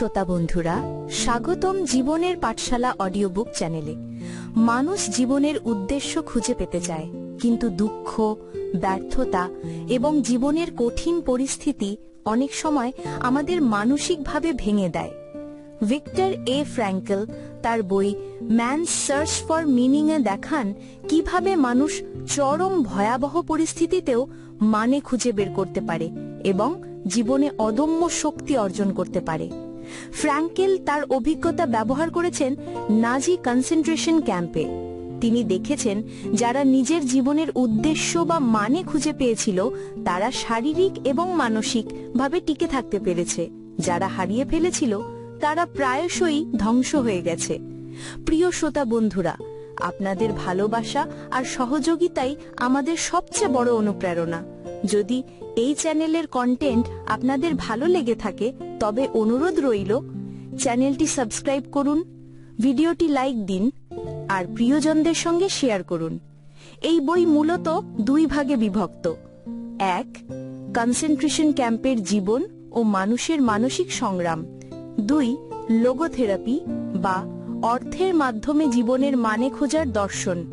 শ্রোতা বন্ধুরা, স্বাগতম জীবনের পাঠশালা অডিও বুক চ্যানেলে। মানুষ জীবনের উদ্দেশ্য খুঁজে পেতে চায়, কিন্তু দুঃখ, ব্যর্থতা এবং জীবনের কঠিন পরিস্থিতি অনেক সময় আমাদের মানসিকভাবে ভেঙে দেয়। ভিক্টর এ ফ্র্যাঙ্কেল তার বই ম্যান সার্চ ফর মিনিং এ দেখান কীভাবে মানুষ চরম ভয়াবহ পরিস্থিতিতেও মানে খুঁজে বের করতে পারে এবং জীবনে অদম্য শক্তি অর্জন করতে পারে। ফ্র্যাঙ্কেল তার অভিজ্ঞতা ব্যবহার করেছেন নাজি কনসেন্ট্রেশন ক্যাম্পে। তিনি দেখেছেন, যারা নিজের জীবনের উদ্দেশ্য বা মানে খুঁজে পেয়েছিল, তারা শারীরিক এবং মানসিক ভাবে টিকে থাকতে পেরেছে। যারা হারিয়ে ফেলেছিল, তারা প্রায়শই ধ্বংস হয়ে গেছে। প্রিয় শ্রোতা বন্ধুরা আপনাদের ভালোবাসা আর সহযোগিতাই আমাদের সবচেয়ে বড় অনুপ্রেরণা। যদি এই চ্যানেলের কন্টেন্ট আপনাদের ভালো লেগে থাকে, তবে অনুরোধ রইল, চ্যানেলটি সাবস্ক্রাইব করুন, ভিডিওটি লাইক দিন, আর প্রিয়জনদের সঙ্গে শেয়ার করুন। এই বই মূলত দুই ভাগে বিভক্ত। এক কনসেন্ট্রেশন ক্যাম্পের জীবন ও মানুষের মানসিক সংগ্রাম। দুই লোগোথেরাপি বা অর্থের মাধ্যমে জীবনের মানে খোঁজার দর্শন।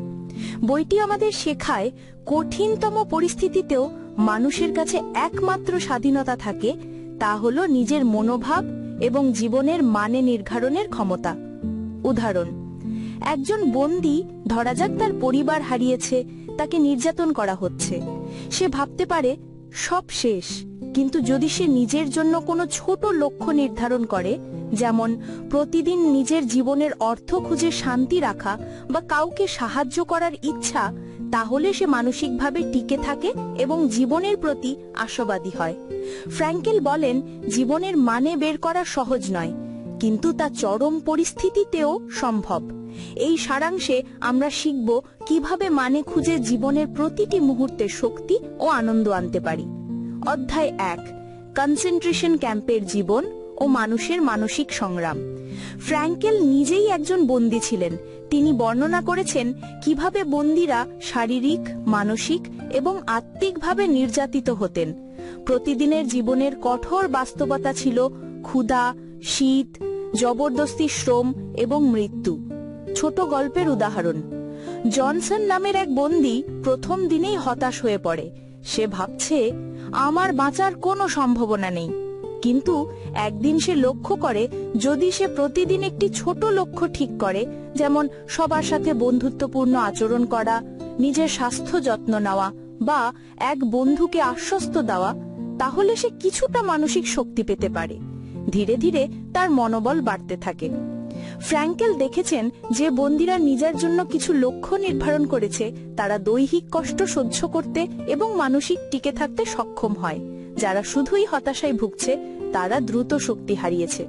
বইটি আমাদের শেখায় কঠিনতম পরিস্থিতিতেও মানুষের কাছে একমাত্র স্বাধীনতা থাকে, তা হল নিজের মনোভাব এবং জীবনের মানে নির্ধারণের ক্ষমতা। উদাহরণ, একজন বন্দি ধরা যাক তার পরিবার হারিয়েছে, তাকে নির্যাতন করা হচ্ছে। সে ভাবতে পারে, সব শেষ। কিন্তু যদি সে নিজের জন্য কোনো ছোট লক্ষ্য নির্ধারণ করে, যেমন প্রতিদিন নিজের জীবনের অর্থ খুঁজে শান্তি রাখা বা কাউকে সাহায্য করার ইচ্ছা, তাহলে সে মানসিকভাবে টিকে থাকে এবং জীবনের প্রতি আশাবাদী হয়। ফ্র্যাঙ্কেল বলেন, জীবনের মানে বের করা সহজ নয়, কিন্তু তা চরম পরিস্থিতিতেও সম্ভব। এই সারাংশে আমরা শিখব কীভাবে মানে খুঁজে জীবনের প্রতিটি মুহূর্তে শক্তি ও আনন্দ আনতে পারি। অধ্যায় এক কনসেন্ট্রেশন ক্যাম্পের জীবন ও মানুষের মানসিক সংগ্রাম। ফ্র্যাঙ্কেল নিজেই একজন বন্দী ছিলেন। তিনি বর্ণনা করেছেন কীভাবে বন্দীরা শারীরিক, মানসিক এবং আত্মিকভাবে নির্যাতিত হতেন। প্রতিদিনের জীবনের কঠোর বাস্তবতা ছিল ক্ষুধা, শীত, জবরদস্তি শ্রম এবং মৃত্যু। ছোট গল্পের উদাহরণ, জনসন নামের এক বন্দী প্রথম দিনেই হতাশ হয়ে পড়ে। সে ভাবছে আমার বাঁচার কোনো সম্ভাবনা নেই। কিন্তু একদিন সে লক্ষ্য করে, যদি সে প্রতিদিন একটি ছোট লক্ষ্য ঠিক করে, যেমন সবার সাথে বন্ধুত্বপূর্ণ আচরণ করা, নিজের স্বাস্থ্য যত্ন নেওয়া বা এক বন্ধুকে আশ্বস্ত দেওয়া, তাহলে সে কিছুটা মানসিক শক্তি পেতে পারে। ধীরে ধীরে তার মনোবল বাড়তে থাকে। ফ্র্যাঙ্কেল দেখেছেন যে বন্দিরা নিজের জন্য কিছু লক্ষ্য নির্ধারণ করেছে, তারা দৈহিক কষ্ট সহ্য করতে এবং মানসিক টিকে থাকতে সক্ষম হয়। যারা শুধুই হতাশায় ভুগছে, তারা দ্রুত শক্তি হারিয়েছে।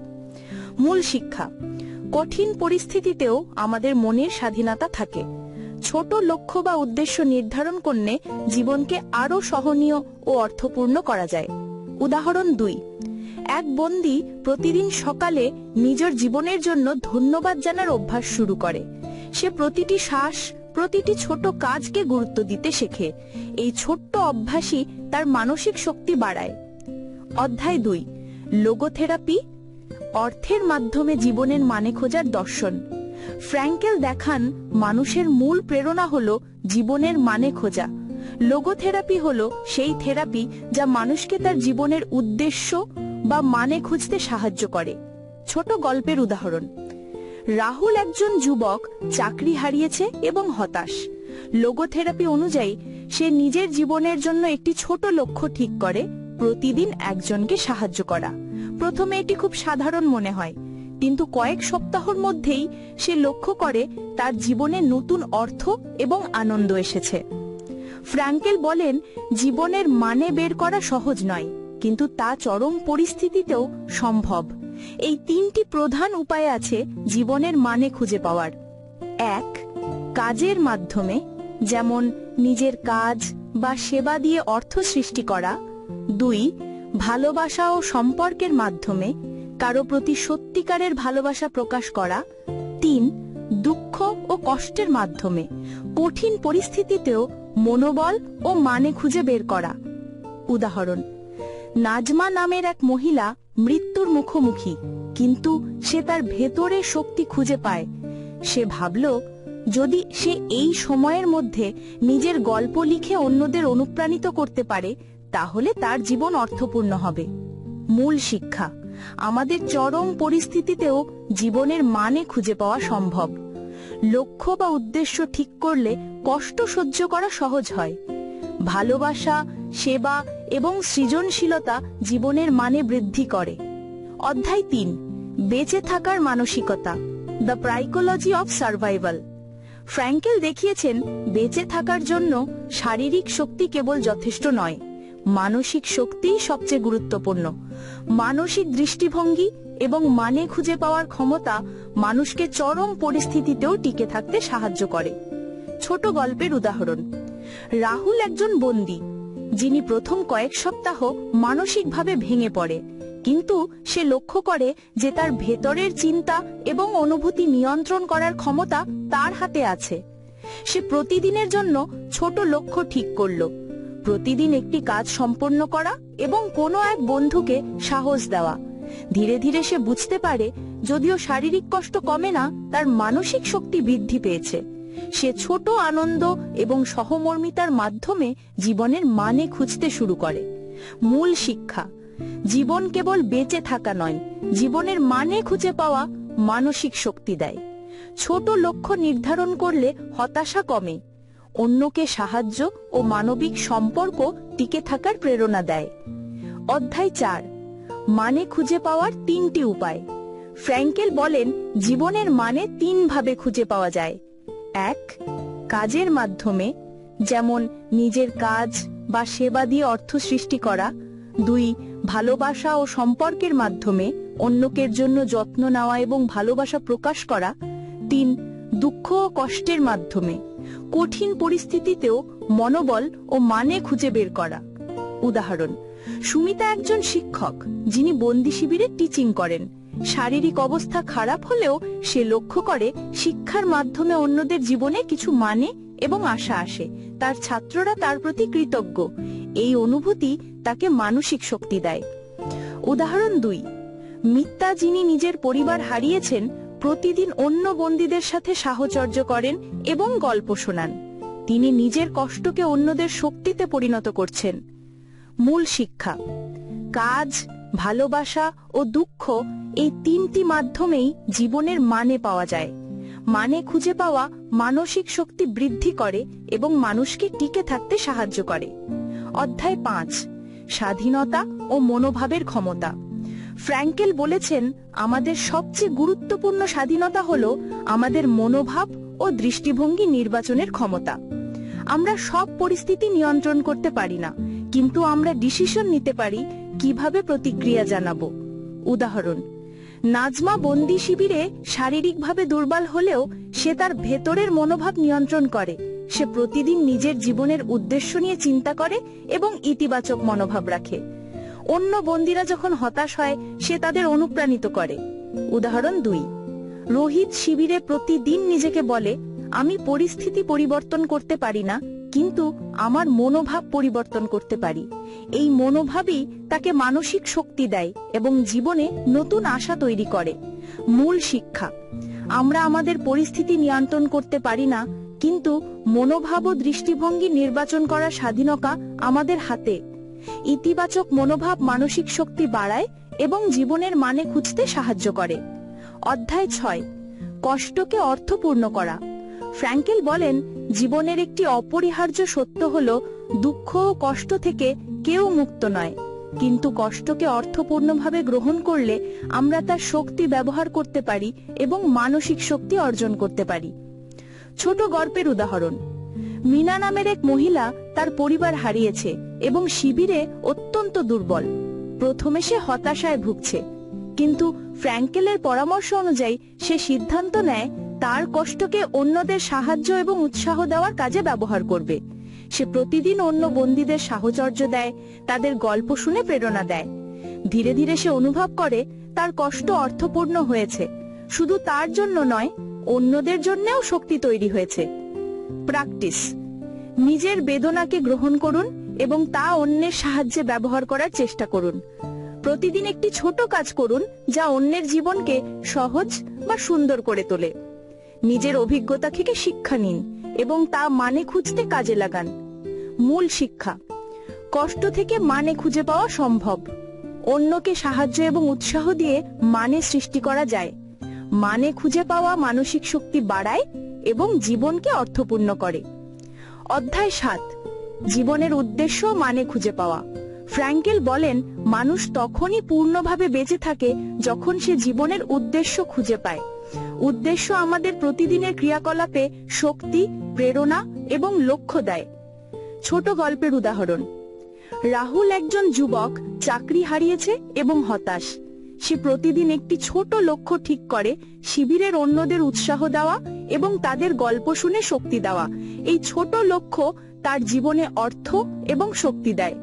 মূল শিক্ষা, কঠিন পরিস্থিতিতেও আমাদের মনের স্বাধীনতা থাকে। ছোট লক্ষ্য বা উদ্দেশ্য নির্ধারণ করলে জীবনকে আরও সহনীয় ও অর্থপূর্ণ করা যায়। উদাহরণ দুই এক বন্দি প্রতিদিন সকালে নিজের জীবনের জন্য ধন্যবাদ জানার অভ্যাস শুরু করে। সে প্রতিটি শ্বাস, প্রতিটি ছোট কাজকে গুরুত্ব দিতে শেখে। এই ছোট্ট অভ্যাসই তার মানসিক শক্তি বাড়ায়। অধ্যায় দুই, লোগোথেরাপি, অর্থের মাধ্যমে জীবনের মানে খোঁজার দর্শন। ফ্র্যাঙ্কেল দেখান, মানুষের মূল প্রেরণা হল জীবনের মানে খোঁজা। লোগোথেরাপি হল সেই থেরাপি যা মানুষকে তার জীবনের উদ্দেশ্য বা মানে খুঁজতে সাহায্য করে। ছোট গল্পের উদাহরণ। রাহুল একজন যুবক, চাকরি হারিয়েছে এবং হতাশ। লোগোথেরাপি অনুযায়ী, সে নিজের জীবনের জন্য একটি ছোট লক্ষ্য ঠিক করে, প্রতিদিন একজনকে সাহায্য করা। প্রথমে এটি খুব সাধারণ মনে হয়, কিন্তু কয়েক সপ্তাহর মধ্যেই সে লক্ষ্য করে তার জীবনে নতুন অর্থ এবং আনন্দ এসেছে। ফ্র্যাঙ্কেল বলেন, জীবনের মানে বের করা সহজ নয়। কিন্তু তা চরম পরিস্থিতিতেও সম্ভব। এই তিনটি প্রধান উপায় আছে জীবনের মানে খুঁজে পাওয়ার। এক, কাজের মাধ্যমে, যেমন নিজের কাজ বা সেবা দিয়ে অর্থ সৃষ্টি করা। দুই, ভালোবাসা ও সম্পর্কের মাধ্যমে, কারও প্রতি সত্যিকারের ভালোবাসা প্রকাশ করা। তিন, দুঃখ ও কষ্টের মাধ্যমে, কঠিন পরিস্থিতিতেও মনোবল ও মানে খুঁজে বের করা। উদাহরণ নাজমা নামের এক মহিলা মৃত্যুর মুখোমুখি, কিন্তু সে তার ভেতরে শক্তি খুঁজে পায়। সে ভাবল, যদি সে এই সময়ের মধ্যে নিজের গল্প লিখে অন্যদের অনুপ্রাণিত করতে পারে, তাহলে তার জীবন অর্থপূর্ণ হবে। মূল শিক্ষা, আমাদের চরম পরিস্থিতিতেও জীবনের মানে খুঁজে পাওয়া সম্ভব। লক্ষ্য বা উদ্দেশ্য ঠিক করলে কষ্ট সহ্য করা সহজ হয়। ভালোবাসা, সেবা এবং সৃজনশীলতা জীবনের মানে বৃদ্ধি করে। অধ্যায় তিন, বেঁচে থাকার মানসিকতা দ্য প্রাইকোলজি অফ সার্ভাইভাল ফ্র্যাঙ্কেল দেখিয়েছেন, বেঁচে থাকার জন্য শারীরিক শক্তি কেবল যথেষ্ট নয়, মানসিক শক্তিই সবচেয়ে গুরুত্বপূর্ণ। মানসিক দৃষ্টিভঙ্গি এবং মানে খুঁজে পাওয়ার ক্ষমতা মানুষকে চরম পরিস্থিতিতেও টিকে থাকতে সাহায্য করে। ছোট গল্পের উদাহরণ, রাহুল একজন বন্দী যিনি প্রথম কয়েক সপ্তাহ মানসিকভাবে ভেঙে পড়ে, কিন্তু সে লক্ষ্য করে যে তার ভেতরের চিন্তা এবং অনুভূতি নিয়ন্ত্রণ করার ক্ষমতা তার হাতে আছে। সে প্রতিদিনের জন্য ছোট লক্ষ্য ঠিক করল, প্রতিদিন একটি কাজ সম্পন্ন করা এবং কোনো এক বন্ধুকে সাহস দেওয়া। ধীরে ধীরে সে বুঝতে পারে, যদিও শারীরিক কষ্ট কমে না, তার মানসিক শক্তি বৃদ্ধি পেয়েছে। সে ছোট আনন্দ এবং সহমর্মিতার মাধ্যমে জীবনের মানে খুঁজতে শুরু করে। মূল শিক্ষা, জীবন কেবল বেঁচে থাকা নয়, জীবনের মানে খুঁজে পাওয়া মানসিক শক্তি দেয়। ছোট লক্ষ্য নির্ধারণ করলে হতাশা কমে, অন্যকে সাহায্য ও মানবিক সম্পর্ক টিকে থাকার প্রেরণা দেয়। অধ্যায় চার মানে খুঁজে পাওয়ার তিনটি উপায়। ফ্র্যাঙ্কেল বলেন, জীবনের মানে তিন ভাবে খুঁজে পাওয়া যায় এক, কাজের মাধ্যমে, যেমন নিজের কাজ বা সেবা দিয়ে অর্থ সৃষ্টি করা। দুই, ভালোবাসা ও সম্পর্কের মাধ্যমে অন্যকের জন্য যত্ন নেওয়া এবং ভালোবাসা প্রকাশ করা। তিন, দুঃখ ও কষ্টের মাধ্যমে, কঠিন পরিস্থিতিতেও মনোবল ও মানে খুঁজে বের করা। উদাহরণ, সুমিতা একজন শিক্ষক, যিনি বন্দি শিবিরে টিচিং করেন। শারীরিক অবস্থা খারাপ হলেও সে লক্ষ্য করে শিক্ষার মাধ্যমে অন্যদের জীবনে কিছু মানে এবং আশা আসে। তার ছাত্ররা তার প্রতি কৃতজ্ঞ। এই অনুভূতি তাকে মানসিক শক্তি দেয়। উদাহরণ দুই। মিত্তা যিনি নিজের পরিবার হারিয়েছেন, প্রতিদিন অন্য বন্দীদের সাথে সাহচর্য করেন এবং গল্প শোনান। তিনি নিজের কষ্টকে অন্যদের শক্তিতে পরিণত করছেন। মূল শিক্ষা। কাজ ভালোবাসা ও দুঃখ এই তিনটি মাধ্যমেই জীবনের মানে পাওয়া যায়। মানে খুঁজে পাওয়া মানসিক শক্তি বৃদ্ধি করে এবং মানুষকে টিকে থাকতে সাহায্য করে। অধ্যায় পাঁচ, স্বাধীনতা ও মনোভাবের ক্ষমতা। ফ্র্যাঙ্কেল বলেছেন, আমাদের সবচেয়ে গুরুত্বপূর্ণ স্বাধীনতা হল আমাদের মনোভাব ও দৃষ্টিভঙ্গি নির্বাচনের ক্ষমতা। আমরা সব পরিস্থিতি নিয়ন্ত্রণ করতে পারি না, কিন্তু আমরা ডিসিশন নিতে পারি কীভাবে প্রতিক্রিয়া জানাব? উদাহরণ, নাজমা বন্দি শিবিরে শারীরিকভাবে দুর্বল হলেও সে তার ভেতরের মনোভাব নিয়ন্ত্রণ করে। সে প্রতিদিন নিজের জীবনের উদ্দেশ্য নিয়ে চিন্তা করে এবং ইতিবাচক মনোভাব রাখে। অন্য বন্দিরা যখন হতাশ হয়, সে তাদের অনুপ্রাণিত করে। উদাহরণ দুই, রোহিত শিবিরে প্রতিদিন নিজেকে বলে, আমি পরিস্থিতি পরিবর্তন করতে পারি না কিন্তু আমার মনোভাব পরিবর্তন করতে পারি। এই মনোভাবই তাকে মানসিক শক্তি দেয় এবং জীবনে নতুন আশা তৈরি করে। মূল শিক্ষা, আমরা আমাদের পরিস্থিতি নিয়ন্ত্রণ করতে পারি না, কিন্তু মনোভাব ও দৃষ্টিভঙ্গি নির্বাচন করার স্বাধীনতা আমাদের হাতে। ইতিবাচক মনোভাব মানসিক শক্তি বাড়ায় এবং জীবনের মানে খুঁজতে সাহায্য করে। অধ্যায় ছয়, কষ্টকে অর্থপূর্ণ করা। ফ্র্যাঙ্কেল বলেন জীবনের একটি অপরিহার্য সত্য হল, দুঃখ ও কষ্ট থেকে কেউ মুক্ত নয়। কিন্তু কষ্টকে অর্থপূর্ণভাবে গ্রহণ করলে আমরা তার শক্তি ব্যবহার করতে পারি এবং মানসিক শক্তি অর্জন করতে পারি। ছোট গল্পের উদাহরণ। মিনা নামের এক মহিলা তার পরিবার হারিয়েছে এবং শিবিরে অত্যন্ত দুর্বল। প্রথমে সে হতাশায় ভুগছে, কিন্তু ফ্র্যাঙ্কেলের পরামর্শ অনুযায়ী সে সিদ্ধান্ত নেয় তার কষ্টকে অন্যদের সাহায্য এবং উৎসাহ দেওয়ার কাজে ব্যবহার করবে। সে প্রতিদিন অন্য বন্দীদের সাহচর্য দেয়, তাদের গল্প শুনে প্রেরণা দেয়। ধীরে ধীরে সে অনুভব করে, তার কষ্ট অর্থপূর্ণ হয়েছে। শুধু তার জন্য নয়, অন্যদের জন্যও শক্তি তৈরি হয়েছে। প্র্যাকটিস। নিজের বেদনাকে গ্রহণ করুন এবং তা অন্যের সাহায্যে ব্যবহার করার চেষ্টা করুন। প্রতিদিন একটি ছোট কাজ করুন, যা অন্যের জীবনকে সহজ বা সুন্দর করে তোলে। নিজের অভিজ্ঞতা থেকে শিক্ষা নিন এবং তা মানে খুঁজতে কাজে লাগান। মূল শিক্ষা, কষ্ট থেকে মানে খুঁজে পাওয়া সম্ভব। অন্যকে সাহায্য এবং উৎসাহ দিয়ে মানে সৃষ্টি করা যায়। মানে খুঁজে পাওয়া মানসিক শক্তি বাড়ায় এবং জীবনকে অর্থপূর্ণ করে। অধ্যায় সাত, জীবনের উদ্দেশ্য মানে খুঁজে পাওয়া। ফ্র্যাঙ্কেল বলেন, মানুষ তখনই পূর্ণভাবে বেঁচে থাকে যখন সে জীবনের উদ্দেশ্য খুঁজে পায়। উদ্দেশ্য আমাদের প্রতিদিনের ক্রিয়াকলাপে শক্তি, প্রেরণা এবং লক্ষ্য দেয়। ছোট গল্পের উদাহরণ। রাহুল একজন যুবক চাকরি হারিয়েছে এবং হতাশ। সে প্রতিদিন একটি ছোট লক্ষ্য ঠিক করে, শিবিরের অন্যদের উৎসাহ দেওয়া এবং তাদের গল্প শুনে শক্তি দেওয়া। এই ছোট লক্ষ্য তার জীবনে অর্থ এবং শক্তি দেয়।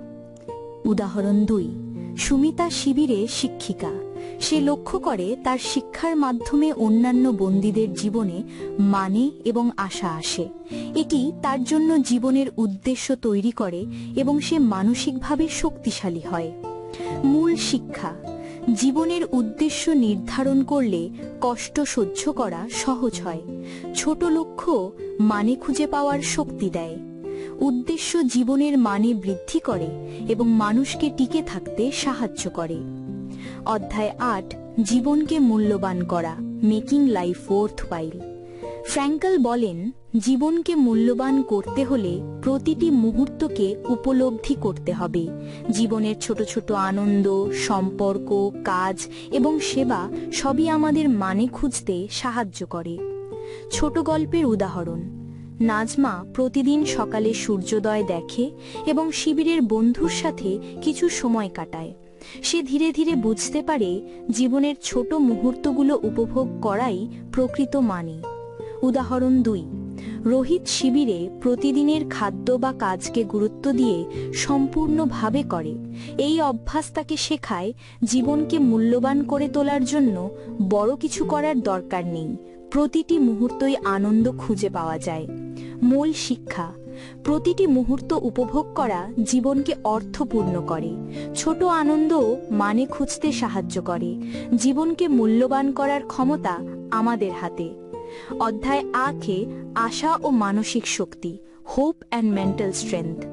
উদাহরণ দুই। সুমিতা শিবিরে শিক্ষিকা। সে লক্ষ্য করে তার শিক্ষার মাধ্যমে অন্যান্য বন্দীদের জীবনে মানে এবং আশা আসে। এটি তার জন্য জীবনের উদ্দেশ্য তৈরি করে এবং সে মানসিকভাবে শক্তিশালী হয়। মূল শিক্ষা, জীবনের উদ্দেশ্য নির্ধারণ করলে কষ্ট সহ্য করা সহজ হয়। ছোট লক্ষ্য মানে খুঁজে পাওয়ার শক্তি দেয়। উদ্দেশ্য জীবনের মানে বৃদ্ধি করে এবং মানুষকে টিকে থাকতে সাহায্য করে। অধ্যায় আট, জীবনকে মূল্যবান করা, making life worth while Frankl বলেন, জীবনকে মূল্যবান করতে হলে প্রতিটি মুহূর্তকে উপলব্ধি করতে হবে। জীবনের ছোট ছোট আনন্দ, সম্পর্ক, কাজ এবং সেবা সবই আমাদের মানে খুঁজতে সাহায্য করে। ছোট গল্পের উদাহরণ, নাজমা প্রতিদিন সকালে সূর্যোদয় দেখে এবং শিবিরের বন্ধুর সাথে কিছু সময় কাটায়। সে ধীরে ধীরে বুঝতে পারে জীবনের ছোট মুহূর্তগুলো উপভোগ করাই প্রকৃত মানে। উদাহরণ দুই, রোহিত শিবিরে প্রতিদিনের খাদ্য বা কাজকে গুরুত্ব দিয়ে সম্পূর্ণভাবে করে। এই অভ্যাস তাকে শেখায় জীবনকে মূল্যবান করে তোলার জন্য বড় কিছু করার দরকার নেই। প্রতিটি মুহূর্তই আনন্দ খুঁজে পাওয়া যায়। মূল শিক্ষা প্রতিটি মুহূর্ত উপভোগ করা জীবনকে অর্থপূর্ণ করে। ছোট আনন্দও মানে খুঁজতে সাহায্য করে। জীবনকে মূল্যবান করার ক্ষমতা আমাদের হাতে। অধ্যায় আখে আশা ও মানসিক শক্তি hope and mental strength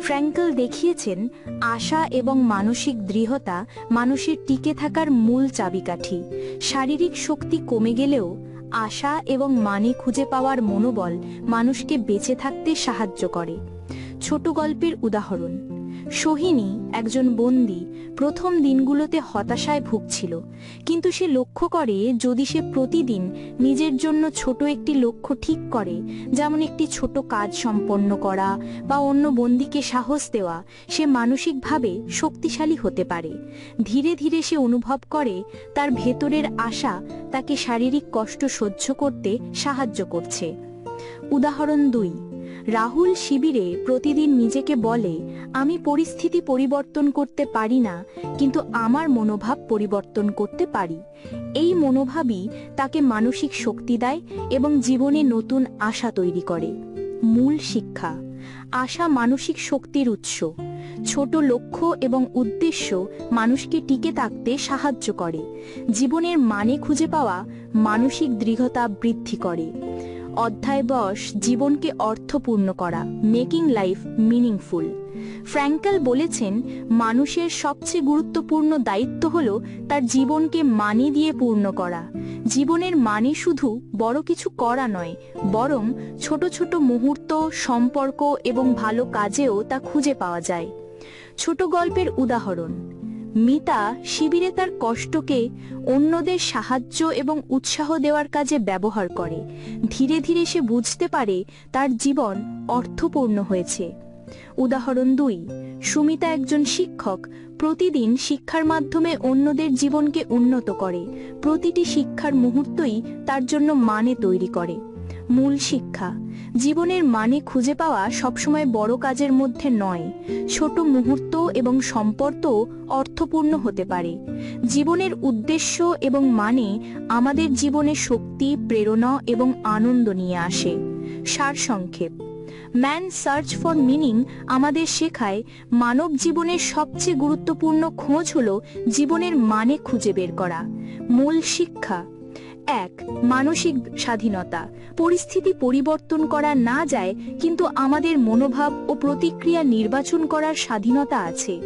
Frankl দেখিয়েছেন, আশা এবং মানসিক দৃঢ়তা মানুষের টিকে থাকার মূল চাবিকাঠি। শারীরিক শক্তি কমে গেলেও আশা এবং মানে খুঁজে পাওয়ার মনোবল মানুষকে বেঁচে থাকতে সাহায্য করে। ছোট গল্পের উদাহরণ। সোহিনী একজন বন্দী প্রথম দিনগুলোতে হতাশায় ভুগছিল, কিন্তু সে লক্ষ্য করে যদি সে প্রতিদিন নিজের জন্য ছোট একটি লক্ষ্য ঠিক করে, যেমন একটি ছোট কাজ সম্পন্ন করা বা অন্য বন্দীকে সাহস দেওয়া, সে মানসিকভাবে শক্তিশালী হতে পারে। ধীরে ধীরে সে অনুভব করে তার ভেতরের আশা তাকে শারীরিক কষ্ট সহ্য করতে সাহায্য করছে। উদাহরণ দুই রাহুল শিবিরে প্রতিদিন নিজেকে বলে, আমি পরিস্থিতি পরিবর্তন করতে পারি না, কিন্তু আমার মনোভাব পরিবর্তন করতে পারি। এই মনোভাবই তাকে মানসিক শক্তি দেয় এবং জীবনে নতুন আশা তৈরি করে। মূল শিক্ষা, আশা মানসিক শক্তির উৎস। ছোট লক্ষ্য এবং উদ্দেশ্য মানুষকে টিকে থাকতে সাহায্য করে। জীবনের মানে খুঁজে পাওয়া মানসিক দৃঢ়তা বৃদ্ধি করে। অধ্যায় বস জীবনকে অর্থপূর্ণ করা, মেকিং লাইফ মিনিংফুল। ফ্র্যাঙ্কেল বলেছেন, মানুষের সবচেয়ে গুরুত্বপূর্ণ দায়িত্ব হল তার জীবনকে মানে দিয়ে পূর্ণ করা। জীবনের মানে শুধু বড় কিছু করা নয়, বরং ছোট ছোট মুহূর্ত, সম্পর্ক এবং ভালো কাজেও তা খুঁজে পাওয়া যায়। ছোট গল্পের উদাহরণ মিতা শিবিরে তার কষ্টকে অন্যদের সাহায্য এবং উৎসাহ দেওয়ার কাজে ব্যবহার করে। ধীরে ধীরে সে বুঝতে পারে তার জীবন অর্থপূর্ণ হয়েছে। উদাহরণ দুই, সুমিতা একজন শিক্ষক। প্রতিদিন শিক্ষার মাধ্যমে অন্যদের জীবনকে উন্নত করে। প্রতিটি শিক্ষার মুহূর্তই তার জন্য মানে তৈরি করে। মূল শিক্ষা জীবনের মানে খুঁজে পাওয়া সবসময় বড় কাজের মধ্যে নয়। ছোট মুহূর্ত এবং সম্পর্ক অর্থপূর্ণ হতে পারে। জীবনের উদ্দেশ্য এবং মানে আমাদের জীবনে শক্তি, প্রেরণা এবং আনন্দ নিয়ে আসে। সারসংক্ষেপ। ম্যান সার্চ ফর মিনিং আমাদের শেখায় মানব জীবনের সবচেয়ে গুরুত্বপূর্ণ খোঁজ হল জীবনের মানে খুঁজে বের করা। মূল শিক্ষা। এক, মানসিক স্বাধীনতা। পরিস্থিতি পরিবর্তন করা না যায়, কিন্তু আমাদের মনোভাব ও প্রতিক্রিয়া নির্বাচন করার স্বাধীনতা আছে।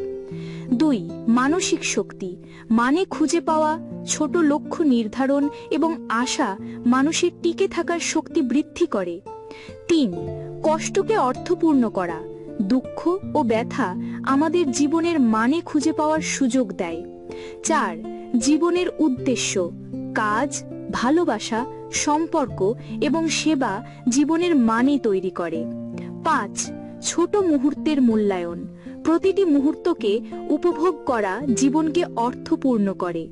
দুই, মানসিক শক্তি। মানে খুঁজে পাওয়া, ছোট লক্ষ্য নির্ধারণ এবং আশা মানুষের টিকে থাকার শক্তি বৃদ্ধি করে। তিন, কষ্টকে অর্থপূর্ণ করা। দুঃখ ও ব্যথা আমাদের জীবনের মানে খুঁজে পাওয়ার সুযোগ দেয়। চার, জীবনের উদ্দেশ্য। কাজ ভালোবাসা, সম্পর্ক এবং সেবা জীবনের মানে তৈরি করে। পাঁচ, ছোট মুহূর্তের মূল্যায়ন। প্রতিটি মুহূর্তকে উপভোগ করা জীবনকে অর্থপূর্ণ করে।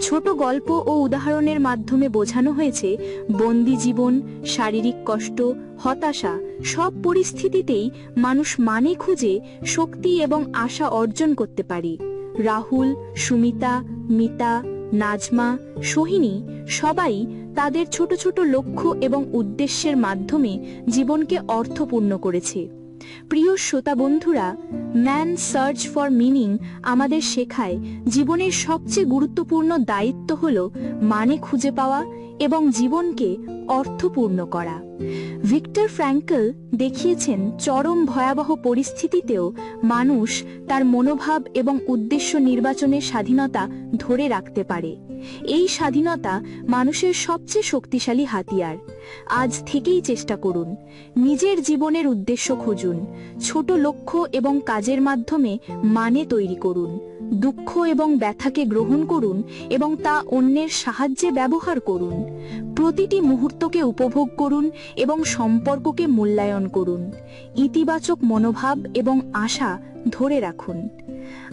ছোট গল্প ও উদাহরণের মাধ্যমে বোঝানো হয়েছে, বন্দি জীবন, শারীরিক কষ্ট, হতাশা সব পরিস্থিতিতেই মানুষ মানে খুঁজে, শক্তি এবং আশা অর্জন করতে পারে। রাহুল, সুমিতা, মিতা নাজমা, সোহিনী সবাই তাদের ছোট ছোট লক্ষ্য এবং উদ্দেশ্যের মাধ্যমে জীবনকে অর্থপূর্ণ করেছে। প্রিয় শ্রোতা বন্ধুরা, ম্যান সার্চ ফর মিনিং আমাদের শেখায় জীবনের সবচেয়ে গুরুত্বপূর্ণ দায়িত্ব হল মানে খুঁজে পাওয়া এবং জীবনকে অর্থপূর্ণ করা। ভিক্টর ফ্র্যাঙ্কল দেখিয়েছেন চরম ভয়াবহ পরিস্থিতিতেও মানুষ তার মনোভাব এবং উদ্দেশ্য নির্বাচনের স্বাধীনতা ধরে রাখতে পারে। এই স্বাধীনতা মানুষের সবচেয়ে শক্তিশালী হাতিয়ার। আজ থেকেই চেষ্টা করুন, নিজের জীবনের উদ্দেশ্য খুঁজুন, ছোট লক্ষ্য এবং কাজের মাধ্যমে মানে তৈরি করুন, দুঃখ এবং ব্যথাকে গ্রহণ করুন এবং তা অন্যের সাহায্যে ব্যবহার করুন। প্রতিটি মুহূর্তকে উপভোগ করুন এবং সম্পর্ককে মূল্যায়ন করুন। ইতিবাচক মনোভাব এবং আশা ধরে রাখুন।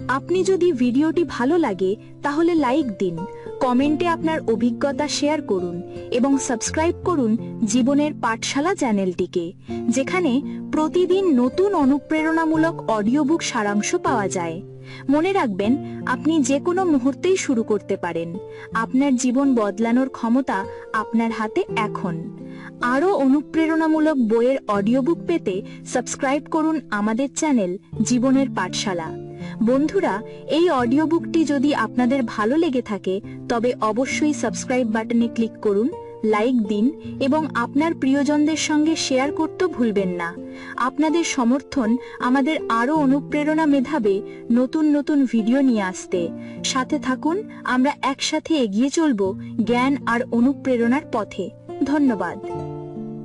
আপনি যদি ভিডিওটি ভালো লাগে, তাহলে লাইক দিন, কমেন্টে আপনার অভিজ্ঞতা শেয়ার করুন এবং সাবস্ক্রাইব করুন জীবনের পাঠশালা চ্যানেলটিকে, যেখানে প্রতিদিন নতুন অনুপ্রেরণামূলক অডিও বুক সারাংশ পাওয়া যায়। মনে রাখবেন, আপনি যে কোনো মুহূর্তেই শুরু করতে পারেন। আপনার জীবন বদলানোর ক্ষমতা আপনার হাতে এখন। আরও অনুপ্রেরণামূলক বইয়ের অডিও বুক পেতে সাবস্ক্রাইব করুন আমাদের চ্যানেল জীবনের পাঠশালা। বন্ধুরা, এই অডিও বুকটি যদি আপনাদের ভালো লেগে থাকে, তবে অবশ্যই সাবস্ক্রাইব বাটনে ক্লিক করুন লাইক দিন, এবং আপনার প্রিয়জনদের সঙ্গে শেয়ার করতে ভুলবেন না। আপনাদের সমর্থন আমাদের আরও অনুপ্রেরণা মেধাবে নতুন নতুন ভিডিও নিয়ে আসতে। সাথে থাকুন, আমরা একসাথে এগিয়ে চলব জ্ঞান আর অনুপ্রেরণার পথে। ধন্যবাদ।